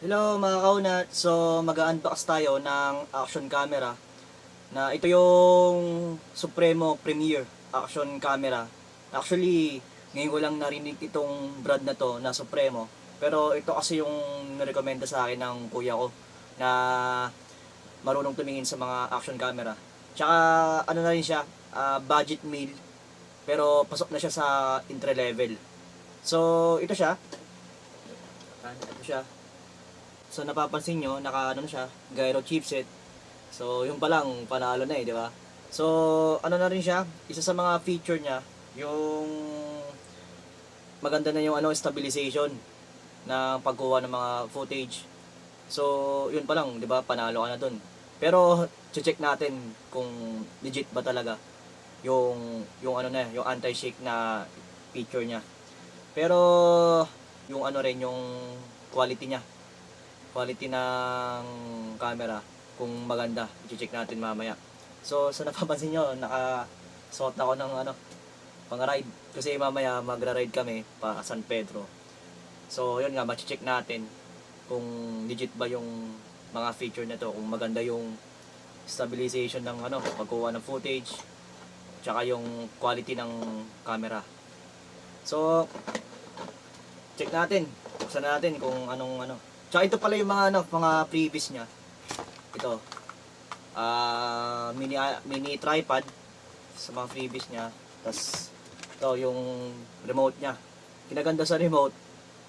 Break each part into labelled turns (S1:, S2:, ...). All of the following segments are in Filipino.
S1: Hello mga kaunat, so mag-unbox tayo ng action camera na ito yung Supremo Premier action camera. Actually, ngayon ko lang narinig itong brand na to na Supremo. Pero ito kasi yung nirekomenda sa akin ng kuya ko na marunong tumingin sa mga action camera. Tsaka ano na rin siya, ah, budget meal pero pasok na siya sa entry level. So, ito siya. Ito siya. So napapansin nyo, naka ano siya, gyro chipset. So yung pa lang, panalo na eh, di ba? So ano na rin siya, isa sa mga feature niya, yung maganda na yung ano stabilization na pagkuha ng mga footage. So yun pa lang, di ba? Panalo ka na dun. Pero check natin kung legit ba talaga yung yung ano na, yung anti-shake na feature niya. Pero yung ano rin yung quality niya quality ng camera kung maganda. I-check natin mamaya. So, sa napapansin nyo, naka-suot na ako ng ano, pang ride. Kasi mamaya magra-ride kami pa San Pedro. So, yun nga, ma-check natin kung legit ba yung mga feature na to, kung maganda yung stabilization ng ano, pagkuha ng footage, tsaka yung quality ng camera. So, check natin. Buksan natin kung anong ano, Tsaka ito pala yung mga ano, mga previous niya. Ito. Ah, mini mini tripod sa mga previous niya. Tapos ito yung remote niya. Kinaganda sa remote,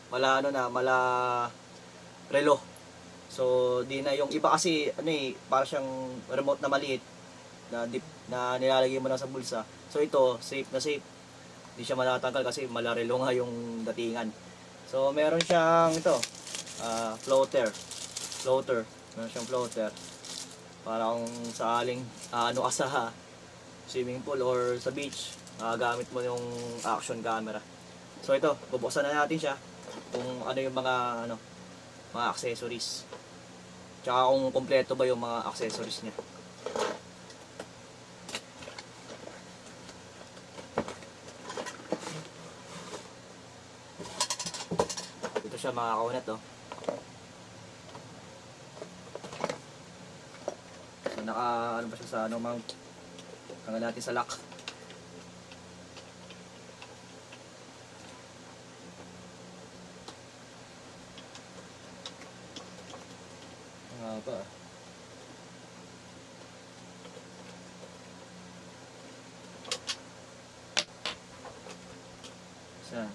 S1: mala ano na, mala relo. So, di na yung iba kasi ano eh, para siyang remote na maliit na dip, na nilalagay mo lang sa bulsa. So ito, safe na safe. Hindi siya matatanggal kasi malarelo nga yung datingan. So, meron siyang ito, ah, floater. Floater. Meron siyang floater. Para kung saaling ah, ano ka sa swimming pool or sa beach, gamit mo yung action camera. So ito, bubuksan na natin siya kung ano yung mga ano mga accessories. Tsaka kung kompleto ba yung mga accessories niya. Ito siya mga kaunat oh. Naka ano ba siya sa ano mount. Tanggal natin sa lock. Nga ba? Saan?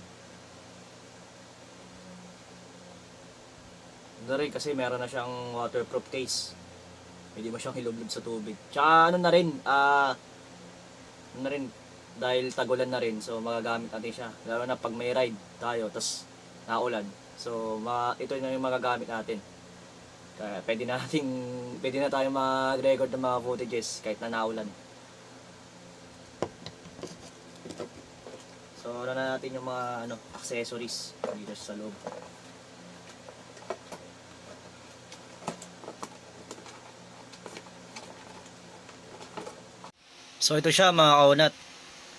S1: Dari kasi meron na siyang waterproof case. Pwede mo siyang hilublob sa tubig. Tsaka ano na rin, ah, ano na rin, dahil tagulan na rin, so magagamit natin siya. Lalo na pag may ride tayo, tas naulan. So, ma ito na yung magagamit natin. Kaya pwede na nating, pwede na tayo mag-record ng mga footages kahit na naulan. So, ano na natin yung mga ano, accessories dito sa loob. So ito siya mga kaunat.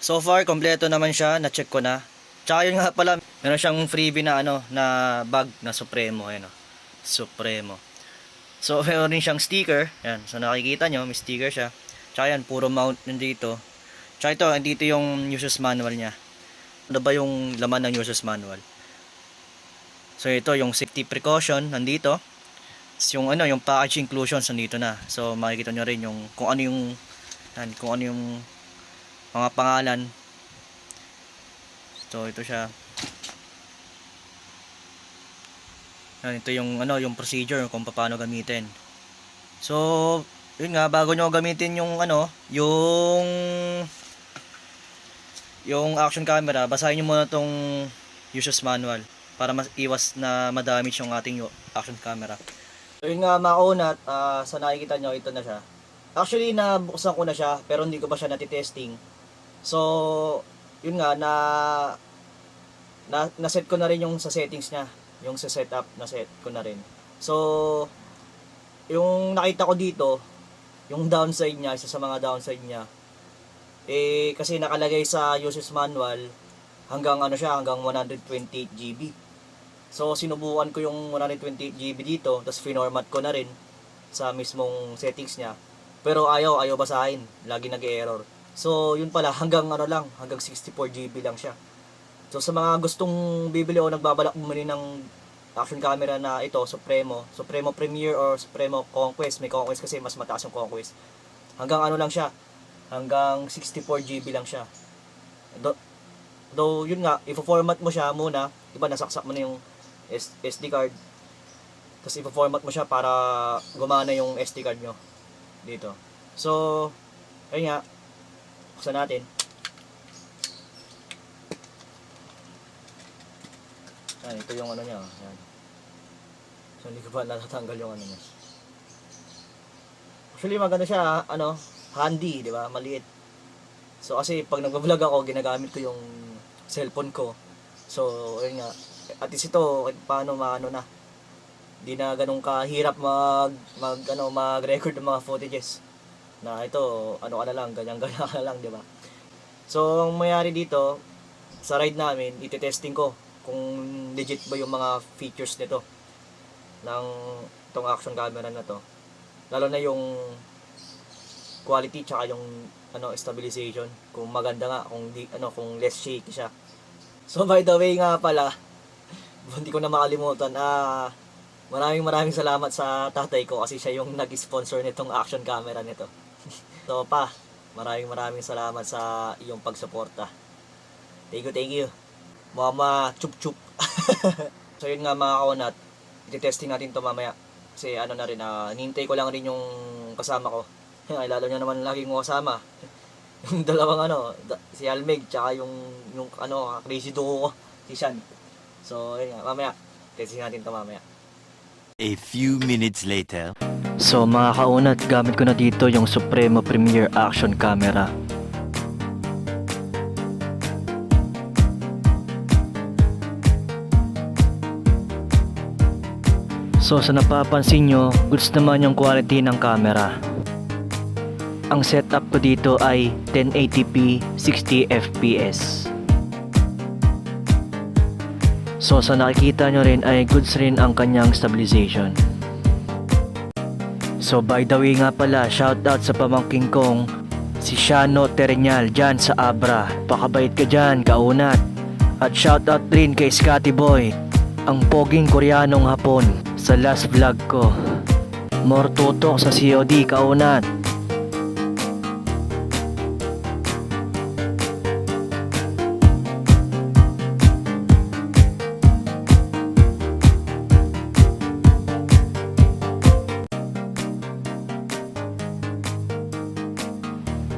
S1: So far, kompleto naman siya. Na-check ko na. Tsaka yun nga pala, meron siyang freebie na ano, na bag na Supremo. Ayan o. Supremo. So meron din siyang sticker. Ayan. So nakikita nyo, may sticker siya. Tsaka yan, puro mount nandito. Tsaka ito, andito yung user's manual niya. Ano ba yung laman ng user's manual? So ito, yung safety precaution, nandito. Tapos yung ano, yung package inclusions nandito na. So makikita nyo rin yung kung ano yung yan, kung ano yung mga pangalan. So, ito siya. Yan, ito yung ano, yung procedure kung paano gamitin. So, yun nga bago nyo gamitin yung ano, yung yung action camera, basahin nyo muna tong user's manual para mas iwas na madamage yung ating action camera. So yun nga mga unat, ah, sa nakikita nyo, ito na siya. Actually, nabuksan ko na siya, pero hindi ko pa siya natitesting. So, yun nga, na, na, na-set ko na rin yung sa settings niya. Yung sa setup, na-set ko na rin. So, yung nakita ko dito, yung downside niya, isa sa mga downside niya, eh, kasi nakalagay sa user's manual, hanggang ano siya, hanggang 128 GB. So sinubukan ko yung 128GB dito, tapos finormat ko na rin sa mismong settings niya. Pero ayaw, ayaw basahin. Lagi nag-error. So yun pala, hanggang ano lang, hanggang 64GB lang siya. So sa mga gustong bibili o nagbabalak bumili ng action camera na ito, Supremo, Supremo Premier or Supremo Conquest, may Conquest kasi mas mataas yung Conquest. Hanggang ano lang siya, hanggang 64GB lang siya. Do, though yun nga, i-format mo siya muna, iba nasaksak mo na yung SD card. Tapos i-format mo siya para gumana yung SD card nyo dito. So, ayun nga, buksan natin. Yan, ito yung ano niya. oh. Yan. So, hindi ko pa natatanggal yung ano niya. Actually, maganda siya, ano, handy, di ba? Maliit. So, kasi pag nagbablog ako, ginagamit ko yung cellphone ko. So, ayun nga. At least ito, paano maano na. Di na ganun kahirap mag, mag, ano, mag-record ng mga footages. Na ito, ano ka na lang, ganyan-ganyan ka na lang, di ba? So, ang mayari dito, sa ride namin, iti-testing ko kung legit ba yung mga features nito ng itong action camera na to. Lalo na yung quality tsaka yung ano stabilization kung maganda nga kung di ano kung less shaky siya. So by the way nga pala, hindi ko na makalimutan ah maraming maraming salamat sa tatay ko kasi siya yung nag-sponsor nitong action camera nito. so pa, maraming maraming salamat sa iyong pagsuporta. Thank you, thank you. Mama chup chup. so yun nga mga kaunat, i-testing natin to mamaya. Kasi ano na rin, uh, nintay ko lang rin yung kasama ko. Ay, lalo niya naman lagi mo kasama. yung dalawang ano, da- si Almeg, tsaka yung, yung ano, crazy duo ko, si Sean. So, yun nga, mamaya, testing natin to mamaya.
S2: A few minutes later.
S3: So mga kaunat, gamit ko na dito yung Supremo Premier Action Camera. So sa napapansin nyo, goods naman yung quality ng camera. Ang setup ko dito ay 1080p 60 fps. So sa nakikita nyo rin ay goods rin ang kanyang stabilization. So by the way nga pala, shoutout sa pamangking kong si Shano Terenyal dyan sa Abra. Pakabait ka dyan, kaunat. At shoutout rin kay Scotty Boy, ang poging koreanong hapon sa last vlog ko. More tutok sa COD, kaunat.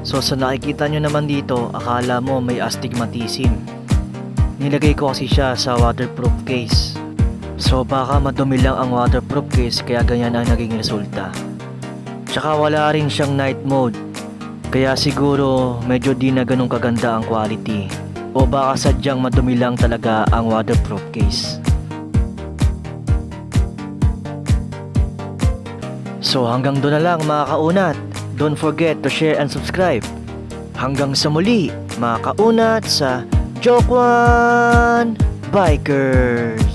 S3: So sa nakikita nyo naman dito, akala mo may astigmatism. Nilagay ko kasi siya sa waterproof case. So baka madumi lang ang waterproof case kaya ganyan ang naging resulta. Tsaka wala rin siyang night mode. Kaya siguro medyo di na ganun kaganda ang quality. O baka sadyang madumi lang talaga ang waterproof case. So hanggang doon na lang mga kaunat. Don't forget to share and subscribe. Hanggang sa muli, mga kaunat sa Joke One Bikers!